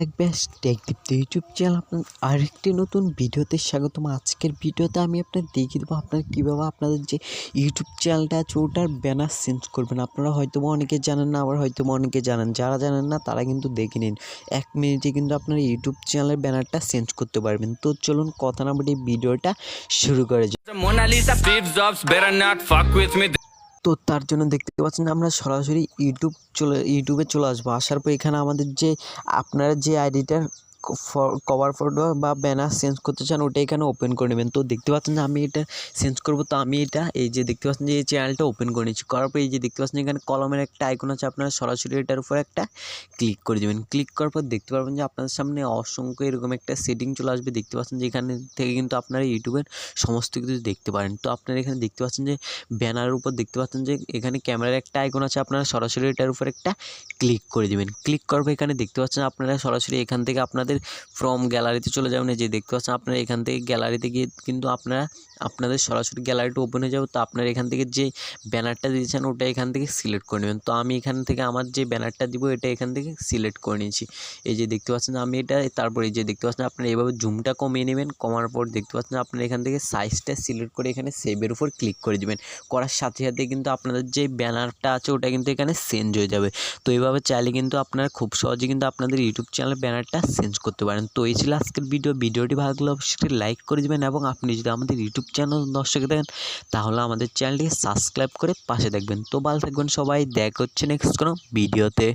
ব্যাস টেকদীপ্ত YouTube channel আপনার আরেকটি নতুন ভিডিওতে স্বাগতম। আজকের ভিডিওতে আমি আপনার দেখিয়ে দেবো আপনারা কীভাবে আপনাদের যে ইউটিউব চ্যানেলটা আছে, ওটার ব্যানার চেঞ্জ করবেন। আপনারা হয়তো অনেকে জানেন না, আবার হয়তো অনেকে জানেন। যারা জানেন না, তারা কিন্তু দেখে নিন। এক মিনিটে কিন্তু আপনার ইউটিউব চ্যানেলের ব্যানারটা চেঞ্জ করতে পারবেন। তো চলুন কথা না বলে ভিডিওটা শুরু করে যাই Mona তো তার জন্য দেখতে পাচ্ছেন আমরা সরাসরি ইউটিউব চলে, ইউটিউবে চলে আসব। আসার পর এখানে আমাদের যে, আপনারা যে আইডিটার কভার ফটো বা ব্যানার চেঞ্জ করতে চান, ওটা এখানে ওপেন করে নেবেন। তো দেখতে পাচ্ছেন যে আমি এটা চেঞ্জ করব, তো আমি এটা, এই যে দেখতে পাচ্ছেন যে এই চ্যানেলটা ওপেন করে নিচ্ছি। করার পর এই যে দেখতে পাচ্ছেন এখানে কলমের একটা আইকন আছে, আপনারা সরাসরি এটার উপর একটা ক্লিক করে দেবেন। ক্লিক করার পর দেখতে পারবেন যে আপনাদের সামনে অসংখ্য এরকম একটা সেটিং চলে আসবে। দেখতে পাচ্ছেন যে এখানে থেকে কিন্তু আপনারা ইউটিউবের সমস্ত কিছু দেখতে পারেন। তো আপনারা এখানে দেখতে পাচ্ছেন যে ব্যানারের উপর দেখতে পাচ্ছেন যে এখানে ক্যামেরার একটা আইকন আছে, আপনারা সরাসরি এটার উপর একটা ক্লিক করে দেবেন। ক্লিক করবে এখানে দেখতে পাচ্ছেন আপনারা সরাসরি এখান থেকে আপনাদের ফ্রম গ্যালারিতে চলে যাবেন যে দেখতে পাচ্ছেন, আপনারা এখান থেকে গ্যালারিতে গিয়ে কিন্তু আপনারা, আপনাদের সরাসরি গ্যালারিটা ওপেন হয়ে যাবে। তো আপনারা এখান থেকে যে ব্যানারটা দিয়েছেন ওটা এখান থেকে সিলেক্ট করে নেবেন। তো আমি এখান থেকে আমার যে ব্যানারটা দিব, এটা এখান থেকে সিলেক্ট করে নিয়েছি। এই যে দেখতে পাচ্ছেন, আমি এটা, তারপরে এই যে দেখতে পাচ্ছেন, আপনারা এইভাবে জুমটা কমিয়ে নেবেন। কমার পর দেখতে পাচ্ছেন, আপনারা এখান থেকে সাইজটা সিলেক্ট করে এখানে সেভের উপর ক্লিক করে দিবেন। করার সাথে সাথে কিন্তু আপনাদের যে ব্যানারটা আছে, ওটা কিন্তু এখানে চেঞ্জ হয়ে যাবে। তো এইভাবে চাইলে কিন্তু আপনারা খুব সহজে কিন্তু আপনাদের ইউটিউব চ্যানেলের ব্যানারটা চেঞ্জ করতে পারেন। তো এই ছিল আজকের ভিডিও ভিডিওটি ভালো লাগলে অবশ্যই লাইক করে দেবেন এবং আপনি যদি আমাদের ইউটিউব চ্যানেল দর্শকে দেখেন, তাহলে আমাদের চ্যানেলটি সাবস্ক্রাইব করে পাশে দেখবেন। তো ভালো থাকবেন সবাই। দেখ হচ্ছে নেক্সট কোনো ভিডিওতে